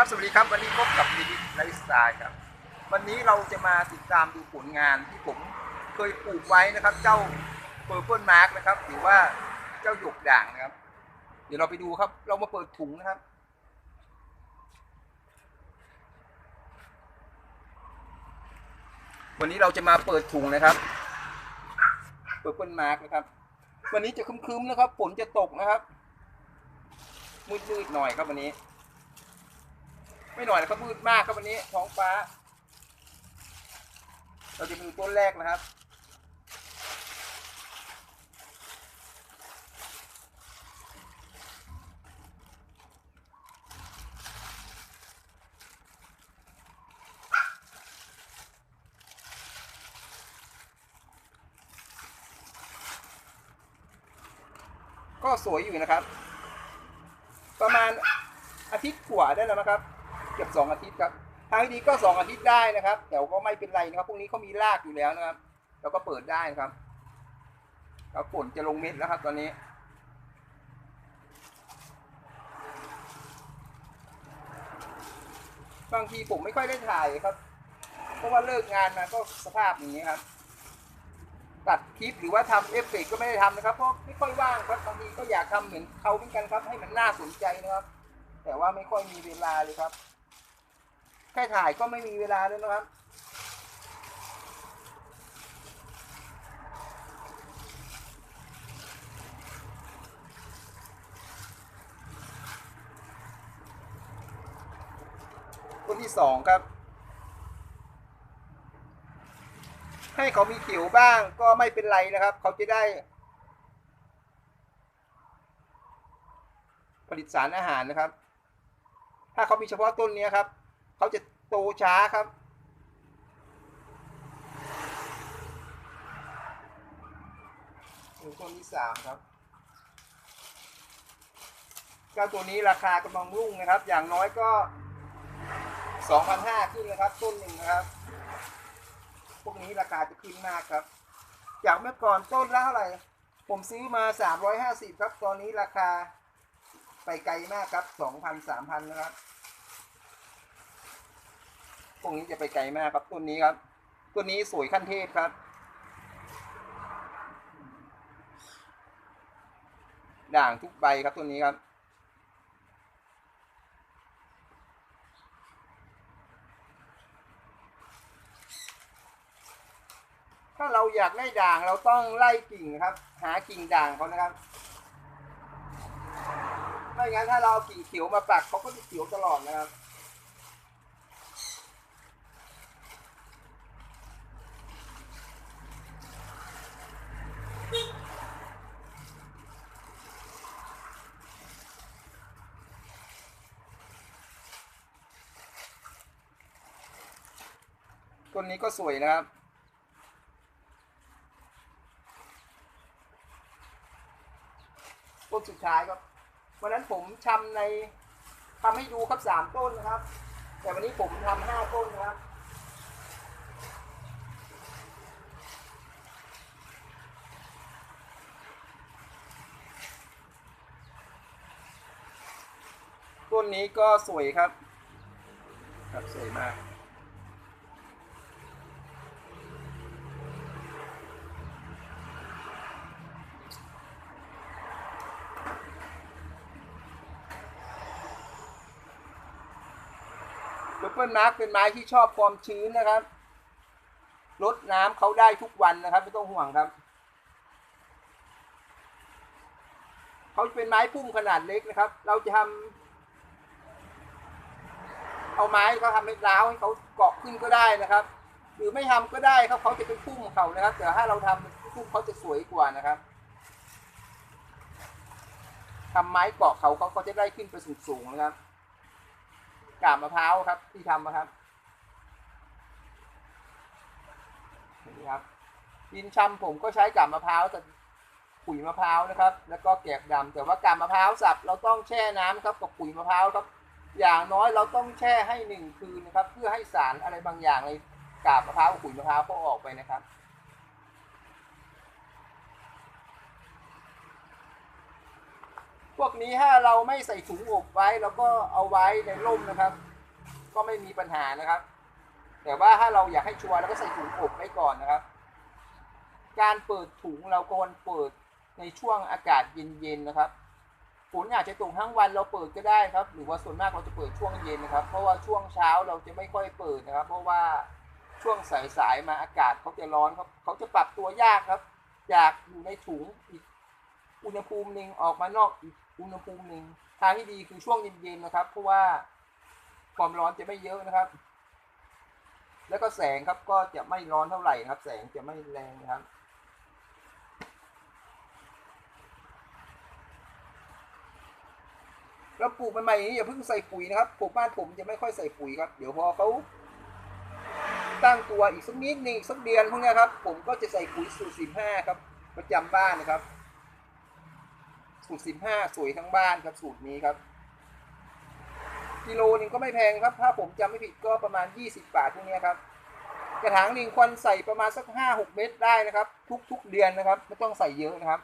ครับสวัสดีครับวันนี้พบกับดีดีไลฟ์สไตล์ครับ วันนี้เราจะมาติดตามดูผลงานที่ผมเคยปลูกไว้นะครับ เจ้าเปอร์เปิลมาร์กนะครับ หรือว่าเจ้าหยกด่างนะครับ เดี๋ยวเราไปดูครับ เรามาเปิดถุงนะครับ วันนี้เราจะมาเปิดถุงนะครับเปอร์เปิลมาร์กนะครับ วันนี้จะครึ้มๆนะครับฝนจะตกนะครับมืดๆหน่อยครับวันนี้ ไม่หน่อยนะครับมืดมากครับวันนี้ท้องฟ้า เราจะมาดูต้นแรกนะครับ ก็สวยอยู่นะครับ ประมาณอาทิตย์กว่าได้แล้วนะครับ กือบสองอาทิตย์ครับทางที่ดีก็สองอาทิตย์ได้นะครับ แต่ก็ไม่เป็นไรนะครับพวกนี้เขามีรากอยู่แล้วนะครับ เราก็เปิดได้นะครับแล้วฝนจะลงเม็ดแล้วครับ ตอนนี้บางทีผมไม่ค่อยได้ถ่ายครับ เพราะว่าเลิกงานมาก็สภาพอย่างนี้ครับ ตัดคลิปหรือว่าทำเอฟเฟกก็ไม่ได้ทำนะครับ เพราะไม่ค่อยว่างครับบางทีก็อยากทำเหมือนเขาเหมือนกันครับ ให้มันน่าสนใจนะครับ แต่ว่าไม่ค่อยมีเวลาเลยครับ แค่ถ่ายก็ไม่มีเวลาเลยนะครับ คนที่สองครับ ให้เขามีเขียวบ้างก็ไม่เป็นไรนะครับ เขาจะได้ผลิตสารอาหารนะครับ ถ้าเขามีเฉพาะต้นนี้ครับ เขาจะโตช้าครับถึงต้นที่สามครับเจ้าตัวนี้ราคากำลังรุ่งนะครับ อย่างน้อยก็สองพันห้าขึ้นนะครับ ต้นหนึ่งนะครับ พวกนี้ราคาจะขึ้นมากครับ จากเมื่อก่อนต้นละเท่าไหร่ ผมซื้อมาสามร้อยห้าสิบครับ ตอนนี้ราคาไปไกลมากครับสองพันสามพันนะครับ วกนี้จะไปไกลมากครับต้นนี้ครับต้นนี้สวยขั้นเทพครับด่างทุกใบครับต้นนี้ครับ ถ้าเราอยากได้ด่างเราต้องไล่กิ่งครับ หากิ่งด่างเขานะครับไม่งั้นถ้าเราเอากิ่งเขียวมาปักเขาก็จะเขียวตลอดนะครับ ต้นนี้ก็สวยนะครับ ต้นสุดท้ายครับ วันนั้นผมทำในทำให้ดูครับสามต้นนะครับ แต่วันนี้ผมทำห้าต้นนะครับต้นนี้ก็สวยครับ ครับสวยมาก เปิลมาร์กเป็นไม้ที่ชอบความชื้นนะครับลดน้ำเขาได้ทุกวันนะครับ ไม่ต้องห่วงครับเขาเป็นไม้พุ่มขนาดเล็กนะครับ เราจะทำเอาไม้เขาทำให้ร้าวให้เขาเกาะขึ้นก็ได้นะครับ หรือไม่ทำก็ได้ครับเขาจะเป็นพุ่มของเขานะครับ แต่ถ้าเราทำพุ่มเขาจะสวยกว่านะครับทำไม้เกาะเขาเขาเขาจะได้ขึ้นไปสูงๆนะครับ กาบมะพร้าวครับ ที่ทำนะครับนี่ครับดินชำผมก็ใช้กาบมะพร้าวแต่ปุ๋ยมะพร้าวนะครับ แล้วก็แกบดำแต่ว่ากาบมะพร้าวสับเราต้องแช่น้ำครับกับปุ๋ยมะพร้าวครับ อย่างน้อยเราต้องแช่ให้หนึ่งคืนนะครับ เพื่อให้สารอะไรบางอย่างในกาบมะพร้าวปุ๋ยมะพร้าวเขาออกไปนะครับ พวกนี้ถ้าเราไม่ใส่ถุงอบไว้แล้วก็เอาไว้ในร่มนะครับ ก็ไม่มีปัญหานะครับ แต่ว่าถ้าเราอยากให้ชัวร์เราก็ใส่ถุงอบไว้ก่อนนะครับ การเปิดถุงเราควรเปิดในช่วงอากาศเย็นๆนะครับฝนอาจจะตกทั้งวันเราเปิดก็ได้ครับ หรือว่าส่วนมากเราจะเปิดช่วงเย็นนะครับ เพราะว่าช่วงเช้าเราจะไม่ค่อยเปิดนะครับ เพราะว่าช่วงสายๆมาอากาศเขาจะร้อนครับเขาจะปรับตัวยากครับจากอยู่ในถุงอีกอุณหภูมิหนึ่งออกมานอกอีก อุณหภูมิหนึ่งทางที่ดีคือช่วงเย็นๆนะครับ เพราะว่าความร้อนจะไม่เยอะนะครับ แล้วก็แสงครับก็จะไม่ร้อนเท่าไหร่นะครับ แสงจะไม่แรงนะครับแล้วปลูกใหม่ๆนี้อย่าเพิ่งใส่ปุ๋ยนะครับปลูกบ้านผมจะไม่ค่อยใส่ปุ๋ยครับ เดี๋ยวพอเขาตั้งตัวอีกสักนิดนึงสักเดือนพวกนี้ครับ ผมก็จะใส่ปุ๋ยสูตรสิบห้าครับประจำบ้านนะครับ สูตรสิบห้าสวยทั้งบ้านครับสูตรนี้ครับ กิโลหนึงก็ไม่แพงครับ ถ้าผมจำไม่ผิดก็ประมาณ 20 บาทพวกนี้ครับ กระถางหนึ่งควรใส่ประมาณสักห้าหกเม็ดได้นะครับ ทุกๆเดือนนะครับ ไม่ต้องใส่เยอะนะครับ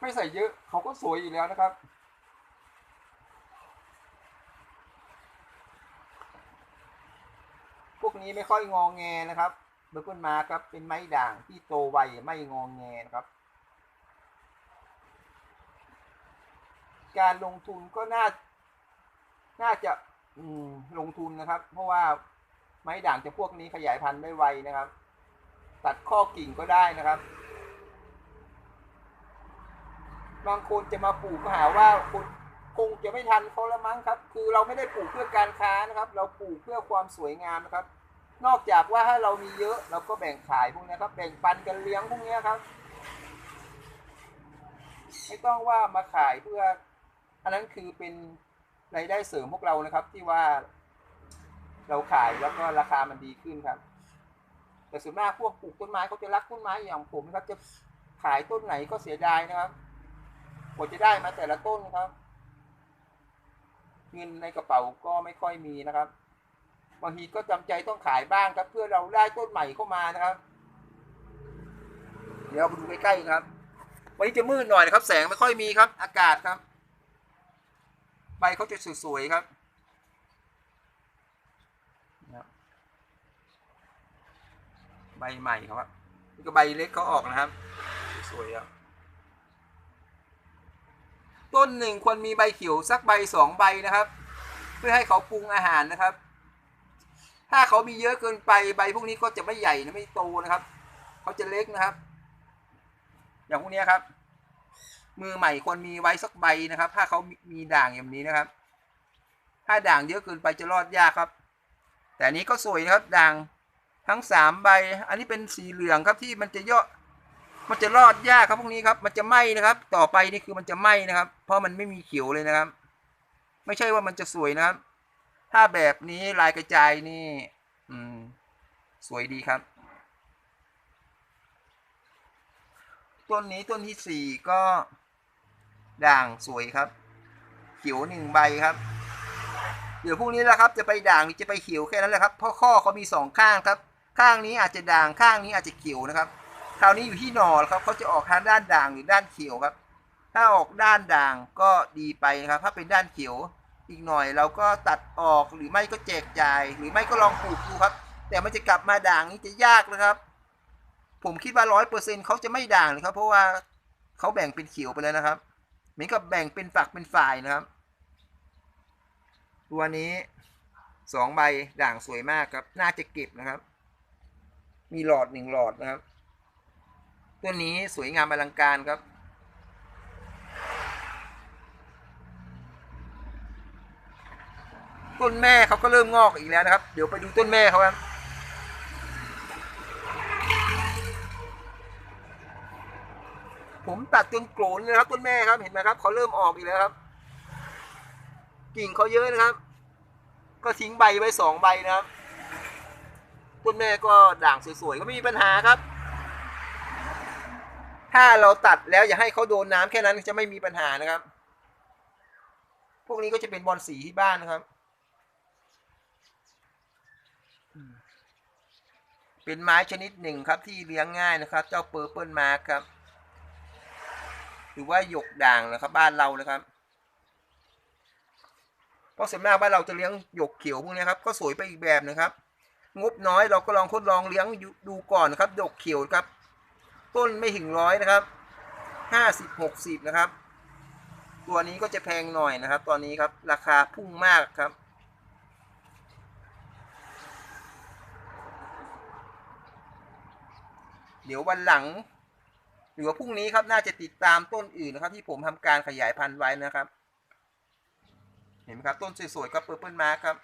ไม่ใส่เยอะเขาก็สวยอยู่แล้วนะครับพวกนี้ไม่ค่อยงองแงนะครับเบอร์กิลมาครับเป็นไม้ด่างที่โตไวไม่งองแงนะครับ การลงทุนก็น่า น่าจะอืมลงทุนนะครับ เพราะว่าไม้ด่างจะพวกนี้ขยายพันธุ์ได้ไวนะครับ ตัดข้อกิ่งก็ได้นะครับ บางคนจะมาปลูกก็หาว่าคุณคงจะไม่ทันเขาละมั้งครับ คือเราไม่ได้ปลูกเพื่อการค้านะครับ เราปลูกเพื่อความสวยงามนะครับ นอกจากว่าถ้าเรามีเยอะเราก็แบ่งขายพวกนี้ครับ แบ่งปันกันเลี้ยงพวกนี้ครับ ไม่ต้องว่ามาขายเพื่อ อันนั้นคือเป็นรายได้เสริมพวกเรานะครับ ที่ว่าเราขายแล้วก็ราคามันดีขึ้นครับ แต่ส่วนมากพวกปลูกต้นไม้เขาจะรักต้นไม้อย่างผมนะครับจะขายต้นไหนก็เสียดายนะครับกว่าจะได้มาแต่ละต้นครับ เงินในกระเป๋าก็ไม่ค่อยมีนะครับบางทีก็จำใจต้องขายบ้างครับ เพื่อเราได้ต้นใหม่เข้ามานะครับ เดี๋ยวเราไปดูใกล้ๆครับ วันนี้จะมืดหน่อยนะครับ แสงไม่ค่อยมีครับ อากาศครับ ใบเขาจะสวยๆครับนะครับใบใหม่เขาครับนี่ก็ใบเล็กเขาออกนะครับ สวยๆครับต้นหนึ่งควรมีใบเขียวสักใบสองใบนะครับ เพื่อให้เขาปรุงอาหารนะครับ ถ้าเขามีเยอะเกินไปใบพวกนี้ก็จะไม่ใหญ่นะไม่โตนะครับ เขาจะเล็กนะครับ อย่างพวกนี้ครับ มือใหม่ควรมีไว้สักใบนะครับ ถ้าเขามีด่างอย่างนี้นะครับ ถ้าด่างเยอะเกินไปจะรอดยากครับ แต่นี้ก็สวยนะครับด่างทั้งสามใบ อันนี้เป็นสีเหลืองครับที่มันจะเยอะมันจะรอดยากครับพวกนี้ครับ มันจะไหม้นะครับ ต่อไปนี่คือมันจะไหม้นะครับ เพราะมันไม่มีเขียวเลยนะครับ ไม่ใช่ว่ามันจะสวยนะครับ ถ้าแบบนี้ลายกระจายนี่ อืม สวยดีครับ ต้นนี้ต้นที่สี่ก็ ด่างสวยครับ เขียวหนึ่งใบครับ เดี๋ยวพรุ่งนี้แหละครับ จะไปด่างหรือจะไปเขียวแค่นั้นแหละครับเพราะข้อเขามีสองข้างครับ ข้างนี้อาจจะด่างข้างนี้อาจจะเขียวนะครับ คราวนี้อยู่ที่หนอครับเขาจะออกทางด้านด่างหรือด้านเขียวครับ ถ้าออกด้านด่างก็ดีไปนะครับ ถ้าเป็นด้านเขียวอีกหน่อยเราก็ตัดออกหรือไม่ก็แจกจ่าย หรือไม่ก็ลองปลูกดูครับ แต่มันจะกลับมาด่างนี้จะยากนะครับ ผมคิดว่าร้อยเปอร์เซ็นเขาจะไม่ด่างเลยครับ เพราะว่าเขาแบ่งเป็นเขียวไปแล้วนะครับ เหมือนกับแบ่งเป็นฝักเป็นฝ่ายนะครับ ตัวนี้สองใบด่างสวยมากครับ น่าจะเก็บนะครับ มีหลอดหนึ่งหลอดนะครับ ตัวนี้สวยงามอลังการครับ ต้นแม่เขาก็เริ่มงอกอีกแล้วนะครับ เดี๋ยวไปดูต้นแม่เขาครับ ผมตัดจนโกรนเลยครับต้นแม่ครับเห็นไหมครับเขาเริ่มออกอีกแล้วครับ กิ่งเขาเยอะนะครับ ก็ทิ้งใบไว้สองใบนะครับต้นแม่ก็ด่างสวยๆก็ไม่มีปัญหาครับ ถ้าเราตัดแล้วอย่าให้เขาโดนน้ำแค่นั้นจะไม่มีปัญหานะครับ พวกนี้ก็จะเป็นบอลสีที่บ้านนะครับ เป็นไม้ชนิดหนึ่งครับที่เลี้ยงง่ายนะครับ เจ้าเปอร์เปิลมาครับ หรือว่าหยกด่างนะครับ บ้านเรานะครับเพราะส่วนมากบ้านเราจะเลี้ยงหยกเขียวพวกนี้ครับก็สวยไปอีกแบบนะครับ งบน้อยเราก็ลองทดลองเลี้ยงดูก่อนนะครับหยกเขียวครับ ต้นไม่ถึงร้อยนะครับห้าสิบหกสิบนะครับ ตัวนี้ก็จะแพงหน่อยนะครับ ตอนนี้ครับราคาพุ่งมากครับเดี๋ยววันหลัง หรือว่าพรุ่งนี้ครับน่าจะติดตามต้นอื่นนะครับ ที่ผมทำการขยายพันธุ์ไว้นะครับ เห็นไหมครับต้นสวยๆก็เปิดเปิลมาครับ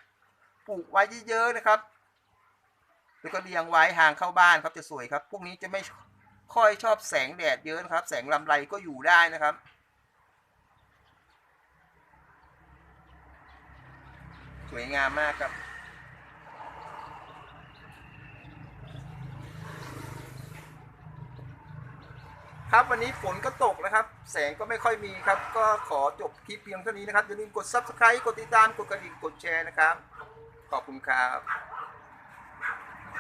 ปลูกไว้เยอะๆนะครับแล้วก็เรียงไว้ห่างเข้าบ้านครับจะสวยครับ พวกนี้จะไม่ค่อยชอบแสงแดดเยอะนะครับ แสงลำไรก็อยู่ได้นะครับสวยงามมากครับ ครับวันนี้ฝนก็ตกนะครับ แสงก็ไม่ค่อยมีครับ ก็ขอจบคลิปเพียงเท่านี้นะครับอย่าลืมกด subscribe กดติดตามกดกระดิ่งกดแชร์นะครับ ขอบคุณครับ